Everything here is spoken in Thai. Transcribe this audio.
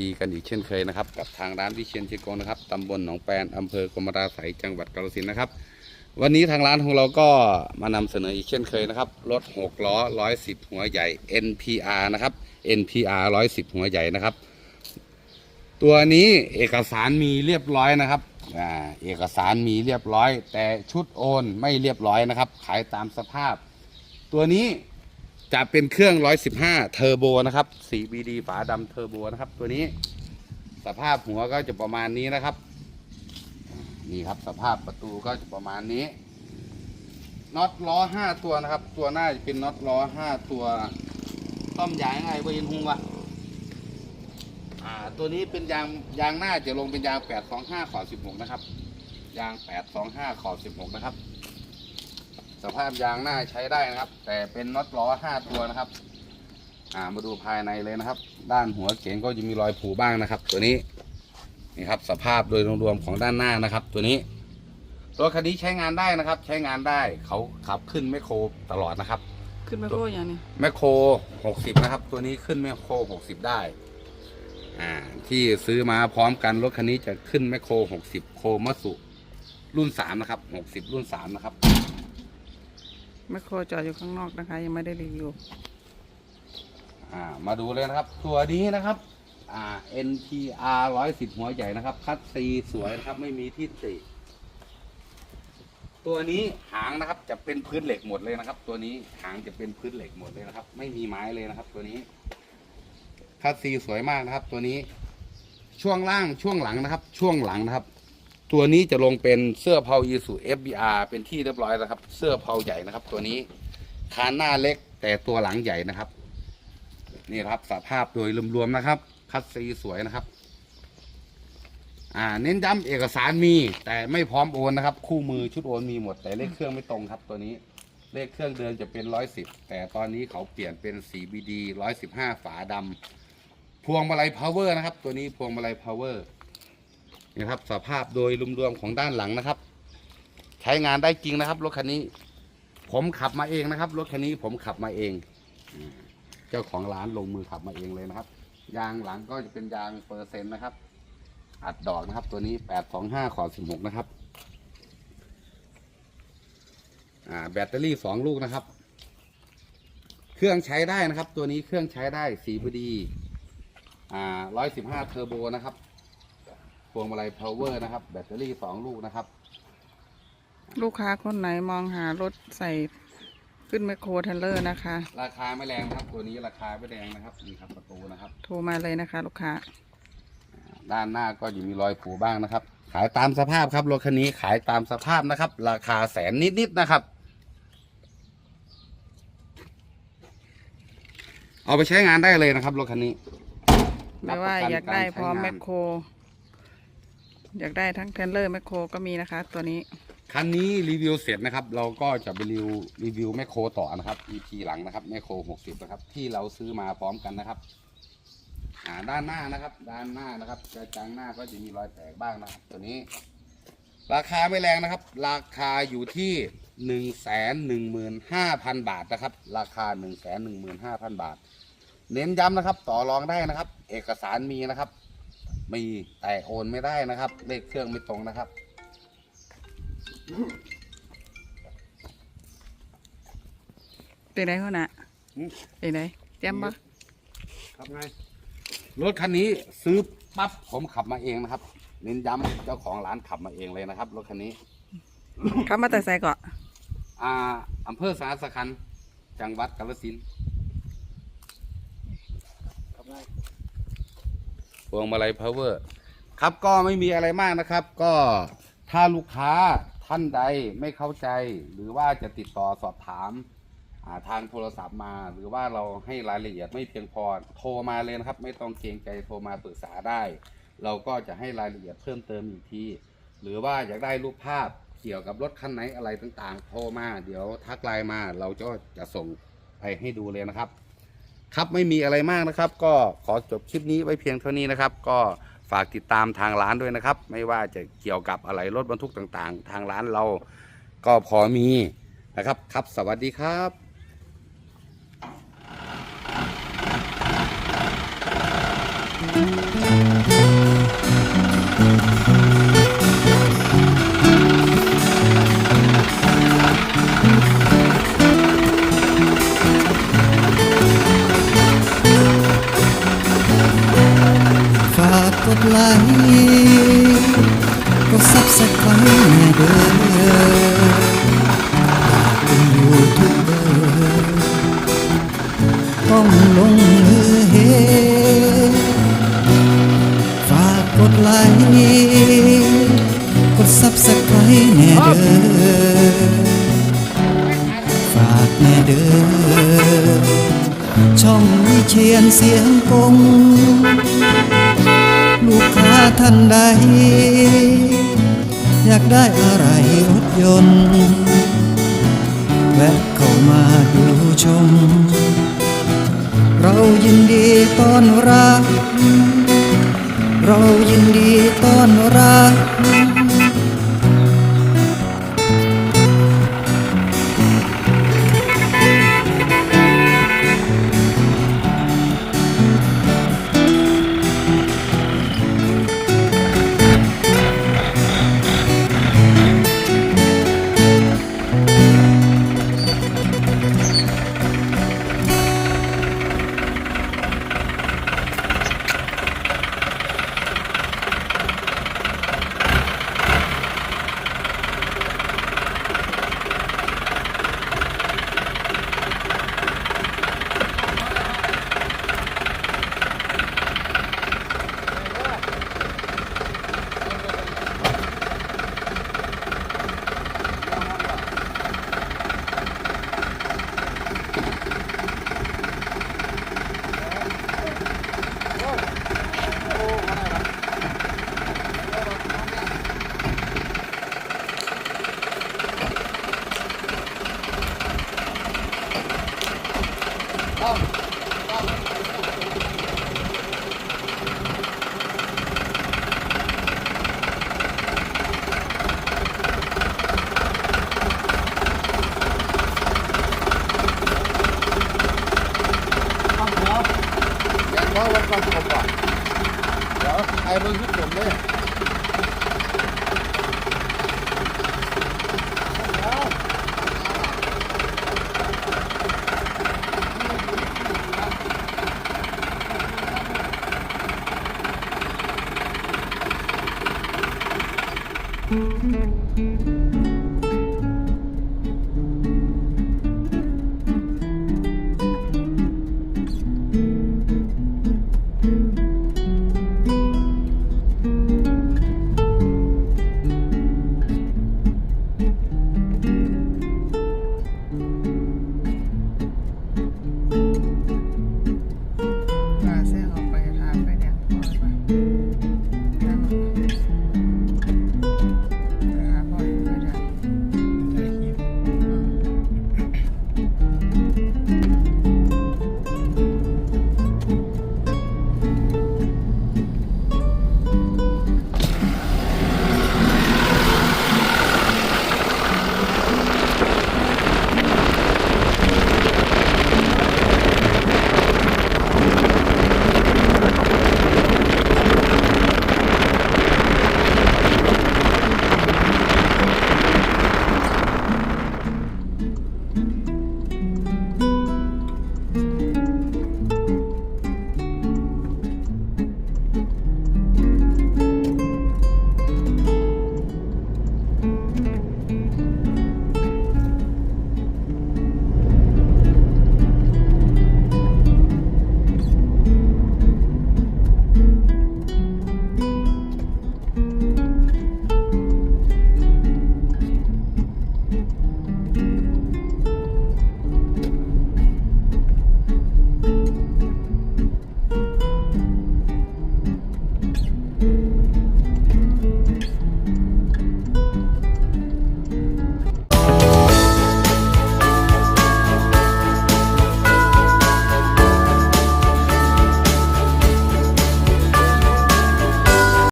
ดีกันอีกเช่นเคยนะครับ กับทางร้านวิเชียนชิโกงนะครับตำบลหนองแปนอำเภอกรมราไสยจังหวัดกาฬสินธุ์นะครับ วันนี้ทางร้านของเราก็มานำเสนออีกเช่นเคยนะครับรถ6ล้อ110 หัวใหญ่ NPR นะครับ NPR 110 หัวใหญ่นะครับ ตัวนี้เอกสารมีเรียบร้อยนะครับอเอกสารมีเรียบร้อย แต่ชุดโอนไม่เรียบร้อยนะครับ ขายตามสภาพ ตัวนี้ จะเป็นเครื่อง 115 เทอร์โบนะครับ CBD ฝาดำเทอร์โบนะครับ ตัวนี้ สภาพหัวก็จะประมาณนี้นะครับ นี่ครับสภาพประตูก็จะประมาณนี้น็อตล้อห้าตัวนะครับ ตัวหน้าจะเป็นน็อตล้อห้าตัวต้อมยางยังไงเวยนหุงวะอ่าตัวนี้เป็นยางยางหน้าจะลงเป็นยาง 825ขอบ16 นะครับ ยาง 825ขอบ16 นะครับ สภาพยางหน้าใช้ได้นะครับ แต่เป็นน็อตล้อห้าตัวนะครับ อ่ามาดูภายในเลยนะครับ ด้านหัวเก๋งก็จะมีรอยผูบ้างนะครับ ตัวนี้นี่ครับสภาพโดยรวมๆของด้านหน้านะครับ ตัวนี้รถคันนี้ใช้งานได้นะครับ ใช้งานได้เขาขับขึ้นแมคโครตลอดนะครับ ขึ้นไปโก้อย่างนี้แมคโคร60นะครับ ตัวนี้ขึ้นแมคโคร60ได้อ่าที่ซื้อมาพร้อมกันรถคันนี้จะขึ้นแมคโคร60โคมัสุรุ่น3นะครับ60รุ่น3นะครับ แมคโครจอดอยู่ข้างนอกนะคะ ยังไม่ได้รีวิวอ่ามาดูเลยนะครับ ตัวนี้นะครับอ่า NTR 110หัวใหญ่นะครับ คัดซีสวยนะครับ ไม่มีที่ติ ตัวนี้หางนะครับ จะเป็นพื้นเหล็กหมดเลยนะครับ ตัวนี้หางจะเป็นพื้นเหล็กหมดเลยนะครับ ไม่มีไม้เลยนะครับ ตัวนี้ คัดซีสวยมากนะครับ ตัวนี้ ช่วงล่างช่วงหลังนะครับ ช่วงหลังนะครับ ตัวนี้จะลงเป็นเสื้อเผายีสุ FBR เป็นที่เรียบร้อยแล้วครับ เสื้อเผาใหญ่นะครับ ตัวนี้คานหน้าเล็กแต่ตัวหลังใหญ่นะครับ นี่ครับสภาพโดยรวมๆนะครับ คัดซีสวยนะครับ อ่า เน้นย้ำเอกสารมีแต่ไม่พร้อมโอนนะครับ คู่มือชุดโอนมีหมด แต่เลขเครื่องไม่ตรงครับ ตัวนี้เลขเครื่องเดิมจะเป็นร้อยสิบแต่ตอนนี้เขาเปลี่ยนเป็น CBD ร้อยสิบห้าฝาดำพวงมาลัย power นะครับ ตัวนี้พวงมาลัย power นี่ครับสภาพโดยรวมๆของด้านหลังนะครับ ใช้งานได้จริงนะครับรถคันนี้ ผมขับมาเองนะครับรถคันนี้ผมขับมาเองเจ้าของร้านลงมือขับมาเองเลยนะครับ ยางหลังก็จะเป็นยางเปอร์เซ็นต์นะครับ อัดดอกนะครับ ตัวนี้แปดสองห้าขอสิบหกนะครับแบตเตอรี่สองลูกนะครับ เครื่องใช้ได้นะครับ ตัวนี้เครื่องใช้ได้สีบดีร้อยสิบห้าเทอร์โบนะครับ พวงมาลัยพาวเวอร์นะครับ แบตเตอรี่สองลูกนะครับ ลูกค้าคนไหนมองหารถใส่ขึ้นแมคโครเทรลเลอร์นะคะ ราคาไม่แรงนะครับ ตัวนี้ราคาไม่แรงนะครับนี่ครับประตูนะครับ โทรมาเลยนะคะ ลูกค้า ด้านหน้าก็จะมีรอยผูบ้างนะครับ ขายตามสภาพครับรถคันนี้ขายตามสภาพนะครับ ราคาแสนนิดๆนะครับ เอาไปใช้งานได้เลยนะครับรถคันนี้ไม่ว่ารับประนอยากได้พร้อมกาแมใช้คงานโคร อยากได้ทั้งเทรลเลอร์แมคโครก็มีนะคะ ตัวนี้ คันนี้รีวิวเสร็จนะครับ เราก็จะไปรีวิวรีวิวแมคโครต่อนะครับ EP หลังนะครับแมคโคร60 นะครับ ที่เราซื้อมาพร้อมกันนะครับอ่าด้านหน้านะครับ ด้านหน้านะครับกระจังหน้าก็จะมีรอยแตกบ้างนะครับ ตัวนี้ ราคาไม่แรงนะครับ ราคาอยู่ที่หนึ่งแสนหนึ่งหมื่นห้าพันบาทนะครับ ราคาหนึ่งแสนหนึ่งหมื่นห้าพันบาท เน้นย้ำนะครับ ต่อรองได้นะครับ เอกสารมีนะครับ มีแต่โอนไม่ได้นะครับ เลขเครื่องไม่ตรงนะครับ เป็นไรหัวหน้าอืม เป็นไรเตรียมปะครับไงรถคันนี้ซื้อปั๊บผมขับมาเองนะครับ เน้นย้ำเจ้าของร้านขับมาเองเลยนะครับรถคันนี้เขามาแต่ใส่เกาะอ่าอำเภอสาสคัน จังหวัดกาฬสินธุ์ครับไง พวงมาลัยพาวเวอร์ครับก็ไม่มีอะไรมากนะครับ ก็ถ้าลูกค้าท่านใดไม่เข้าใจ หรือว่าจะติดต่อสอบถามอาทางโทรศัพท์มา หรือว่าเราให้รายละเอียดไม่เพียงพอโทรมาเลยนะครับ ไม่ต้องเกรงใจโทรมาปรึกษาได้ เราก็จะให้รายละเอียดเพิ่มเติมอีกทีหรือว่าอยากได้รูปภาพเกี่ยวกับรถคันไหนอะไรต่างๆ โทรมา เดี๋ยวทักไลน์มาเราก็จะส่งไปให้ดูเลยนะครับ ครับไม่มีอะไรมากนะครับ ก็ขอจบคลิปนี้ไว้เพียงเท่านี้นะครับ ก็ฝากติดตามทางร้านด้วยนะครับ ไม่ว่าจะเกี่ยวกับอะไรรถบรรทุกต่างๆ ทางร้านเราก็พอมีนะครับ ครับสวัสดีครับากกดไลค์กดซับสไครต์แน่เด้อเป็นยูทูบเบอร์ ท่านใด อยากได้อะไรรถยนต์ แวะเข้ามาดูชม เรายินดีต้อนรับ เรายินดีต้อนรับ เดี๋ย